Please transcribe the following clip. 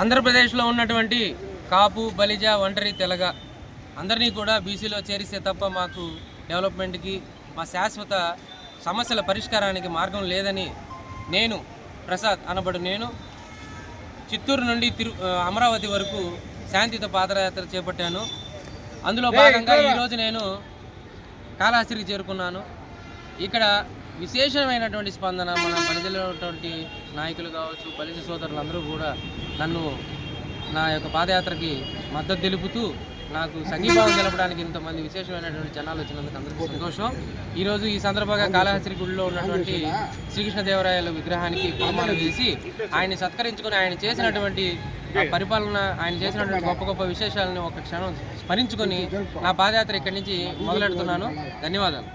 ఆంధ్రప్రదేశ్లో ఉన్నటువంటి కాపు బలిజ ఒంటరి తెలగ అందరినీ కూడా బీసీలో చేరిస్తే తప్ప మాకు డెవలప్మెంట్కి మా శాశ్వత సమస్యల పరిష్కారానికి మార్గం లేదని నేను ప్రసాద్ అనబడు నేను చిత్తూరు నుండి తిరు అమరావతి వరకు శాంతితో పాదయాత్ర చేపట్టాను. అందులో భాగంగా ఈరోజు నేను కాళహస్తికి చేరుకున్నాను. ఇక్కడ విశేషమైనటువంటి స్పందన మన బలిజలో ఉన్నటువంటి నాయకులు కావచ్చు బలిజ సోదరులందరూ కూడా నన్ను నా యొక్క పాదయాత్రకి మద్దతు తెలుపుతూ నాకు సంఘీభావం తెలపడానికి ఇంతమంది విశేషమైనటువంటి జనాలు వచ్చినందుకు అందరికీ సంతోషం. ఈరోజు ఈ సందర్భంగా కాళహస్తి గుడిలో ఉన్నటువంటి శ్రీకృష్ణదేవరాయల విగ్రహానికి పూలమాల చేసి ఆయన్ని సత్కరించుకొని ఆయన చేసినటువంటి ఆ పరిపాలన ఆయన చేసినటువంటి గొప్ప గొప్ప విశేషాలను ఒక క్షణం స్మరించుకొని నా పాదయాత్ర ఇక్కడి నుంచి మొదలెడుతున్నాను. ధన్యవాదాలు.